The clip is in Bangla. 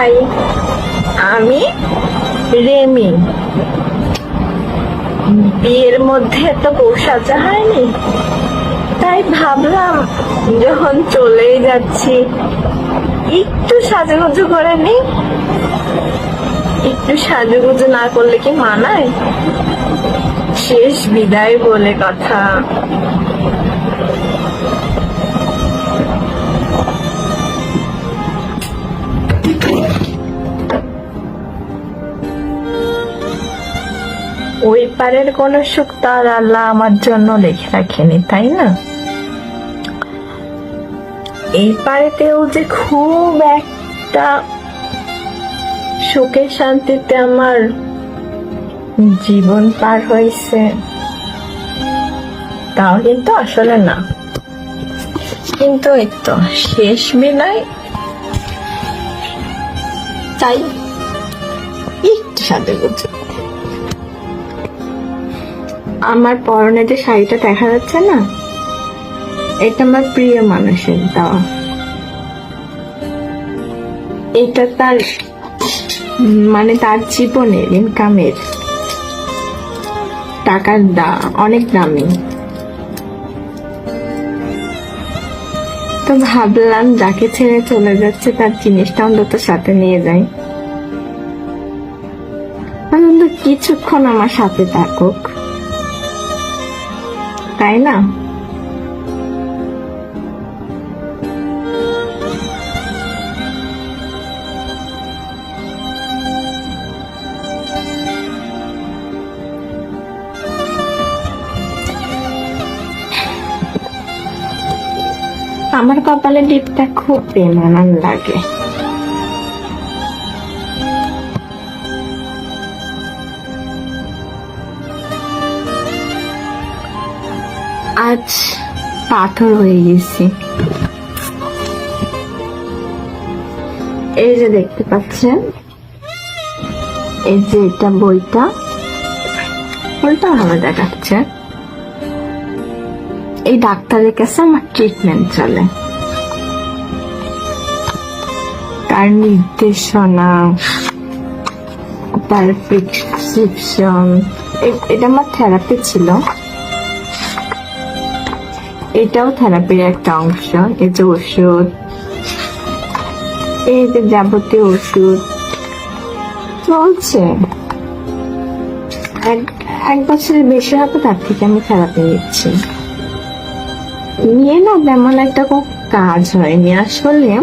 হাই আমি রেমি। বিয়ের মধ্যে তো বউ সাজা হয়নি? তাই ভাবলাম, যখন চলেই যাচ্ছি, একটু সাজুগুজু করে নি। একটু সাজুগুজু না করলে কি মানায়? শেষ বিদায় বলে কথা। ওই পারের কোন সুখ তার আল্লাহ আমার জন্য লিখে রাখেনি, তাই না? এই পারেতেও যে খুব একটা সুখে শান্তিতে আমার জীবন পার হয়েছে, তাও কিন্তু আসলে না। কিন্তু এই তো শেষ বিদায়। তাই একটু সাথে বুঝি আমার পরনে যে শাড়িটা দেখা যাচ্ছে না, এটা আমার প্রিয় মানুষের দেওয়া। এটা তার মানে তার জীবনের ইনকামের টাকার দা, অনেক দামি। তো ভাবলাম যাকে ছেড়ে চলে যাচ্ছে, তার জিনিসটা অন্তত সাথে নিয়ে যাই। অন্তত কিছুক্ষণ আমার সাথে থাকুক। তাই না? আমার কপালে ডিপটা খুব বেমানান লাগে। আজ পাথর হয়ে গেছি। এই যে দেখতে পাচ্ছেন, এই যে এটা বইটা বইটা ভালো দেখাচ্ছে। এই ডাক্তারের কাছে আমার ট্রিটমেন্ট চলে। তার নির্দেশনা, তার প্রেসক্রিপশন এটা আমার থেরাপি ছিল। এটাও থেরাপির একটা অংশ, এই যে ওষুধ। এই যে যাবতীয় ওষুধ। চলছে। এক এক বছরের বেশি হবে তার থেকে আমি থেরাপি নিচ্ছি। নিয়ে না তেমন একটা কাজ হয়নি, আসলে